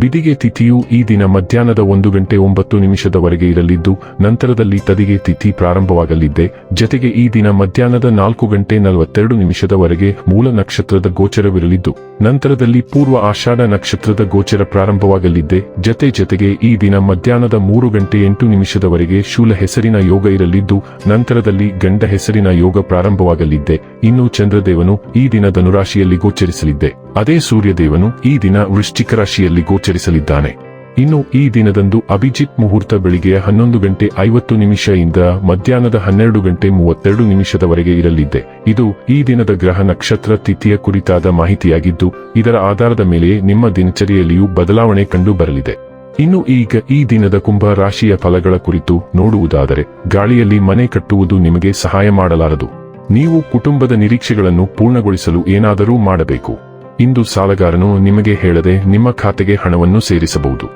ಬಿದಿಗೆ ತಿಥಿಯು ಈ ದಿನ ಮಧ್ಯಾಹ್ನದ ಒಂದು ಗಂಟೆ ಒಂಬತ್ತು ನಿಮಿಷದವರೆಗೆ ಇರಲಿದ್ದು, ನಂತರದಲ್ಲಿ ತದಿಗೆ ತಿಥಿ ಪ್ರಾರಂಭವಾಗಲಿದ್ದೆ. ಜತೆಗೆ ಈ ದಿನ ಮಧ್ಯಾಹ್ನದ ನಾಲ್ಕು ಗಂಟೆ ನಲವತ್ತೆರಡು ನಿಮಿಷದವರೆಗೆ ಮೂಲ ನಕ್ಷತ್ರದ ಗೋಚರವಿರಲಿದ್ದು, ನಂತರದಲ್ಲಿ ಪೂರ್ವ ಆಷಾಢ ನಕ್ಷತ್ರದ ಗೋಚರ ಪ್ರಾರಂಭವಾಗಲಿದ್ದೆ. ಜತೆ ಜತೆಗೆ ಈ ದಿನ ಮಧ್ಯಾಹ್ನದ ಮೂರು ಗಂಟೆ ಎಂಟು ನಿಮಿಷದವರೆಗೆ ಶೂಲ ಹೆಸರಿನ ಯೋಗ ಇರಲಿದ್ದು, ನಂತರದಲ್ಲಿ ಗಂಡ ಹೆಸರಿನ ಯೋಗ ಪ್ರಾರಂಭವಾಗಲಿದ್ದೆ. ಇನ್ನು ಚಂದ್ರದೇವನು ಈ ದಿನ ಧನುರಾಶಿಯಲ್ಲಿ ಗೋಚರಿಸಲಿದ್ದೆ. ಅದೇ ಸೂರ್ಯದೇವನು ಈ ದಿನ ವೃಶ್ಚಿಕ ರಾಶಿಯಲ್ಲಿ ಗೋಚರಿಸಲಿದ್ದಾನೆ. ಇನ್ನು ಈ ದಿನದಂದು ಅಭಿಜಿತ್ ಮುಹೂರ್ತ ಬೆಳಿಗ್ಗೆ ಹನ್ನೊಂದು ಗಂಟೆ ಐವತ್ತು ನಿಮಿಷದಿಂದ ಮಧ್ಯಾಹ್ನದ ಹನ್ನೆರಡು ಗಂಟೆ ಮೂವತ್ತೆರಡು ನಿಮಿಷದವರೆಗೆ ಇರಲಿದೆ ಇದು ಈ ದಿನದ ಗ್ರಹ ನಕ್ಷತ್ರ ತಿಥಿಯ ಕುರಿತಾದ ಮಾಹಿತಿಯಾಗಿದ್ದು, ಇದರ ಆಧಾರದ ಮೇಲೆ ನಿಮ್ಮ ದಿನಚರಿಯಲ್ಲಿಯೂ ಬದಲಾವಣೆ ಕಂಡು ಬರಲಿದೆ. ಇನ್ನು ಈಗ ಈ ದಿನದ ಕುಂಭ ರಾಶಿಯ ಫಲಗಳ ಕುರಿತು ನೋಡುವುದಾದರೆ, ಗಾಳಿಯಲ್ಲಿ ಮನೆ ಕಟ್ಟುವುದು ನಿಮಗೆ ಸಹಾಯ ಮಾಡಲಾರದು. ನೀವು ಕುಟುಂಬದ ನಿರೀಕ್ಷೆಗಳನ್ನು ಪೂರ್ಣಗೊಳಿಸಲು ಏನಾದರೂ ಮಾಡಬೇಕು. ಇಂದು ಸಾಲಗಾರನು ನಿಮಗೆ ಹೇಳದೆ ನಿಮ್ಮ ಖಾತೆಗೆ ಹಣವನ್ನು ಸೇರಿಸಬಹುದು.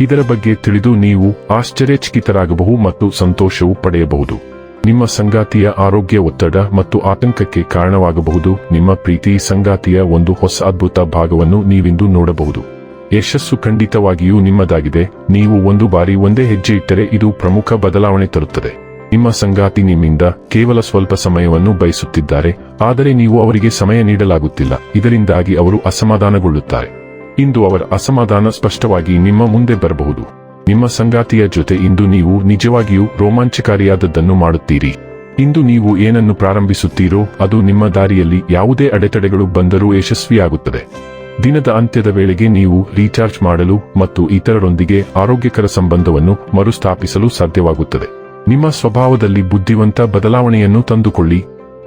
ಇದರ ಬಗ್ಗೆ ತಿಳಿದು ನೀವು ಆಶ್ಚರ್ಯಚಕಿತರಾಗಬಹುದು ಮತ್ತು ಸಂತೋಷವು ಪಡೆಯಬಹುದು. ನಿಮ್ಮ ಸಂಗಾತಿಯ ಆರೋಗ್ಯ ಒತ್ತಡ ಮತ್ತು ಆತಂಕಕ್ಕೆ ಕಾರಣವಾಗಬಹುದು. ನಿಮ್ಮ ಪ್ರೀತಿ ಸಂಗಾತಿಯ ಒಂದು ಹೊಸ ಅದ್ಭುತ ಭಾಗವನ್ನು ನೀವಿಂದು ನೋಡಬಹುದು. ಯಶಸ್ಸು ಖಂಡಿತವಾಗಿಯೂ ನಿಮ್ಮದಾಗಿದೆ. ನೀವು ಒಂದು ಬಾರಿ ಒಂದೇ ಹೆಜ್ಜೆ ಇಟ್ಟರೆ ಇದು ಪ್ರಮುಖ ಬದಲಾವಣೆ ತರುತ್ತದೆ. ನಿಮ್ಮ ಸಂಗಾತಿ ನಿಮ್ಮಿಂದ ಕೇವಲ ಸ್ವಲ್ಪ ಸಮಯವನ್ನು ಬಯಸುತ್ತಿದ್ದಾರೆ. ಆದರೆ ನೀವು ಅವರಿಗೆ ಸಮಯ ನೀಡಲಾಗುತ್ತಿಲ್ಲ. ಇದರಿಂದಾಗಿ ಅವರು ಅಸಮಾಧಾನಗೊಳ್ಳುತ್ತಾರೆ. ಇಂದು ಅವರ ಅಸಮಾಧಾನ ಸ್ಪಷ್ಟವಾಗಿ ನಿಮ್ಮ ಮುಂದೆ ಬರಬಹುದು. ನಿಮ್ಮ ಸಂಗಾತಿಯ ಜೊತೆ ಇಂದು ನೀವು ನಿಜವಾಗಿಯೂ ರೋಮಾಂಚಕಾರಿಯಾದದ್ದನ್ನು ಮಾಡುತ್ತೀರಿ. ಇಂದು ನೀವು ಏನನ್ನು ಪ್ರಾರಂಭಿಸುತ್ತೀರೋ, ಅದು ನಿಮ್ಮ ದಾರಿಯಲ್ಲಿ ಯಾವುದೇ ಅಡೆತಡೆಗಳು ಬಂದರೂ ಯಶಸ್ವಿಯಾಗುತ್ತದೆ. ದಿನದ ಅಂತ್ಯದ ವೇಳೆಗೆ ನೀವು ರೀಚಾರ್ಜ್ ಮಾಡಲು ಮತ್ತು ಇತರರೊಂದಿಗೆ ಆರೋಗ್ಯಕರ ಸಂಬಂಧವನ್ನು ಮರುಸ್ಥಾಪಿಸಲು ಸಾಧ್ಯವಾಗುತ್ತದೆ. ನಿಮ್ಮ ಸ್ವಭಾವದಲ್ಲಿ ಬುದ್ಧಿವಂತ ಬದಲಾವಣೆಯನ್ನು ತಂದುಕೊಳ್ಳಿ.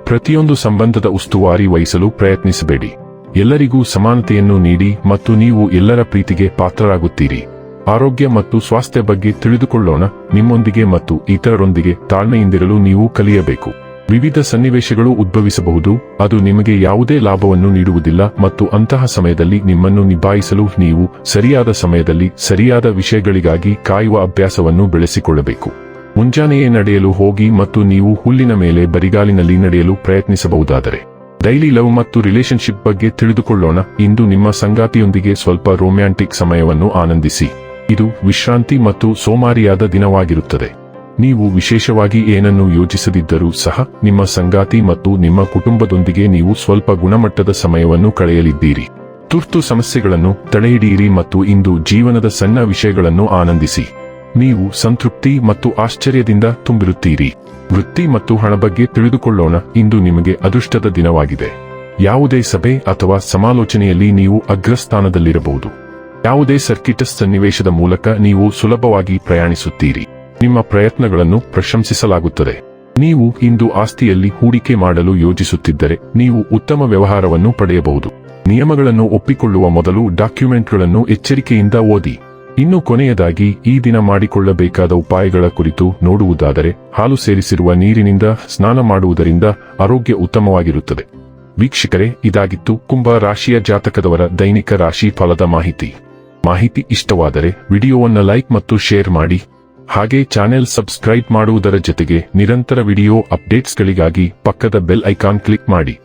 ಪ್ರತಿಯೊಂದು ಸಂಬಂಧದ ಉಸ್ತುವಾರಿ ವಹಿಸಲು ಪ್ರಯತ್ನಿಸಬೇಡಿ. ಎಲ್ಲರಿಗೂ ಸಮಾನತೆಯನ್ನು ನೀಡಿ ಮತ್ತು ನೀವು ಎಲ್ಲರ ಪ್ರೀತಿಗೆ ಪಾತ್ರರಾಗುತ್ತೀರಿ. ಆರೋಗ್ಯ ಮತ್ತು ಸ್ವಾಸ್ಥ್ಯ ಬಗ್ಗೆ ತಿಳಿದುಕೊಳ್ಳೋಣ, ನಿಮ್ಮೊಂದಿಗೆ ಮತ್ತು ಇತರರೊಂದಿಗೆ ತಾಳ್ಮೆಯಿಂದಿರಲು ನೀವು ಕಲಿಯಬೇಕು. ವಿವಿಧ ಸನ್ನಿವೇಶಗಳು ಉದ್ಭವಿಸಬಹುದು, ಅದು ನಿಮಗೆ ಯಾವುದೇ ಲಾಭವನ್ನು ನೀಡುವುದಿಲ್ಲ ಮತ್ತು ಅಂತಹ ಸಮಯದಲ್ಲಿ ನಿಮ್ಮನ್ನು ನಿಭಾಯಿಸಲು ನೀವು ಸರಿಯಾದ ಸಮಯದಲ್ಲಿ ಸರಿಯಾದ ವಿಷಯಗಳಿಗಾಗಿ ಕಾಯುವ ಅಭ್ಯಾಸವನ್ನು ಬೆಳೆಸಿಕೊಳ್ಳಬೇಕು. ಮುಂಜಾನೆಯೇ ನಡೆಯಲು ಹೋಗಿ ಮತ್ತು ನೀವು ಹುಲ್ಲಿನ ಮೇಲೆ ಬರಿಗಾಲಿನಲ್ಲಿ ನಡೆಯಲು ಪ್ರಯತ್ನಿಸಬಹುದಾದರೆ. ಡೈಲಿ ಲವ್ ಮತ್ತು ರಿಲೇಶನ್ಶಿಪ್ ಬಗ್ಗೆ ತಿಳಿದುಕೊಳ್ಳೋಣ. ಇಂದು ನಿಮ್ಮ ಸಂಗಾತಿಯೊಂದಿಗೆ ಸ್ವಲ್ಪ ರೊಮ್ಯಾಂಟಿಕ್ ಸಮಯವನ್ನು ಆನಂದಿಸಿ. ಇದು ವಿಶ್ರಾಂತಿ ಮತ್ತು ಸೋಮಾರಿಯಾದ ದಿನವಾಗಿರುತ್ತದೆ. ನೀವು ವಿಶೇಷವಾಗಿ ಏನನ್ನು ಯೋಜಿಸದಿದ್ದರೂ ಸಹ, ನಿಮ್ಮ ಸಂಗಾತಿ ಮತ್ತು ನಿಮ್ಮ ಕುಟುಂಬದೊಂದಿಗೆ ನೀವು ಸ್ವಲ್ಪ ಗುಣಮಟ್ಟದ ಸಮಯವನ್ನು ಕಳೆಯಲಿದ್ದೀರಿ. ತುರ್ತು ಸಮಸ್ಯೆಗಳನ್ನು ತಡೆಹಿಡಿಯಿರಿ ಮತ್ತು ಇಂದು ಜೀವನದ ಸಣ್ಣ ವಿಷಯಗಳನ್ನು ಆನಂದಿಸಿ. ನೀವು ಸಂತೃಪ್ತಿ ಮತ್ತು ಆಶ್ಚರ್ಯದಿಂದ ತುಂಬಿರುತ್ತೀರಿ. ವೃತ್ತಿ ಮತ್ತು ಹಣ ಬಗ್ಗೆ ತಿಳಿದುಕೊಳ್ಳೋಣ, ಇಂದು ನಿಮಗೆ ಅದೃಷ್ಟದ ದಿನವಾಗಿದೆ. ಯಾವುದೇ ಸಭೆ ಅಥವಾ ಸಮಾಲೋಚನೆಯಲ್ಲಿ ನೀವು ಅಗ್ರಸ್ಥಾನದಲ್ಲಿರಬಹುದು. ಯಾವುದೇ ಸರ್ಕಿಟಸ್ ಸನ್ನಿವೇಶದ ಮೂಲಕ ನೀವು ಸುಲಭವಾಗಿ ಪ್ರಯಾಣಿಸುತ್ತೀರಿ. ನಿಮ್ಮ ಪ್ರಯತ್ನಗಳನ್ನು ಪ್ರಶಂಸಿಸಲಾಗುತ್ತದೆ. ನೀವು ಇಂದು ಆಸ್ತಿಯಲ್ಲಿ ಹೂಡಿಕೆ ಮಾಡಲು ಯೋಜಿಸುತ್ತಿದ್ದರೆ, ನೀವು ಉತ್ತಮ ವ್ಯವಹಾರವನ್ನು ಪಡೆಯಬಹುದು. ನಿಯಮಗಳನ್ನು ಒಪ್ಪಿಕೊಳ್ಳುವ ಮೊದಲು ಡಾಕ್ಯುಮೆಂಟ್ಗಳನ್ನು ಎಚ್ಚರಿಕೆಯಿಂದ ಓದಿ. ಇನ್ನು ಕೊನೆಯದಾಗಿ ಈ ದಿನ ಮಾಡಿಕೊಳ್ಳಬೇಕಾದ ಉಪಾಯಗಳ ಕುರಿತು ನೋಡುವುದಾದರೆ ಹಾಲು ಸೇರಿಸಿರುವ ನೀರಿನಿಂದ ಸ್ನಾನ ಮಾಡುವುದರಿಂದ ಆರೋಗ್ಯ ಉತ್ತಮವಾಗಿರುತ್ತದೆ. ವೀಕ್ಷಕರೇ, ಇದಾಗಿತ್ತು ಕುಂಭ ರಾಶಿಯ ಜಾತಕದವರ ದೈನಿಕ ರಾಶಿ ಫಲದ ಮಾಹಿತಿ. ಮಾಹಿತಿ ಇಷ್ಟವಾದರೆ ವಿಡಿಯೋವನ್ನು ಲೈಕ್ ಮತ್ತು ಶೇರ್ ಮಾಡಿ. ಹಾಗೆ ಚಾನೆಲ್ ಸಬ್ಸ್ಕ್ರೈಬ್ ಮಾಡುವುದರ ಜೊತೆಗೆ ನಿರಂತರ ವಿಡಿಯೋ ಅಪ್ಡೇಟ್ಸ್ಗಳಿಗಾಗಿ ಪಕ್ಕದ ಬೆಲ್ ಐಕಾನ್ ಕ್ಲಿಕ್ ಮಾಡಿ.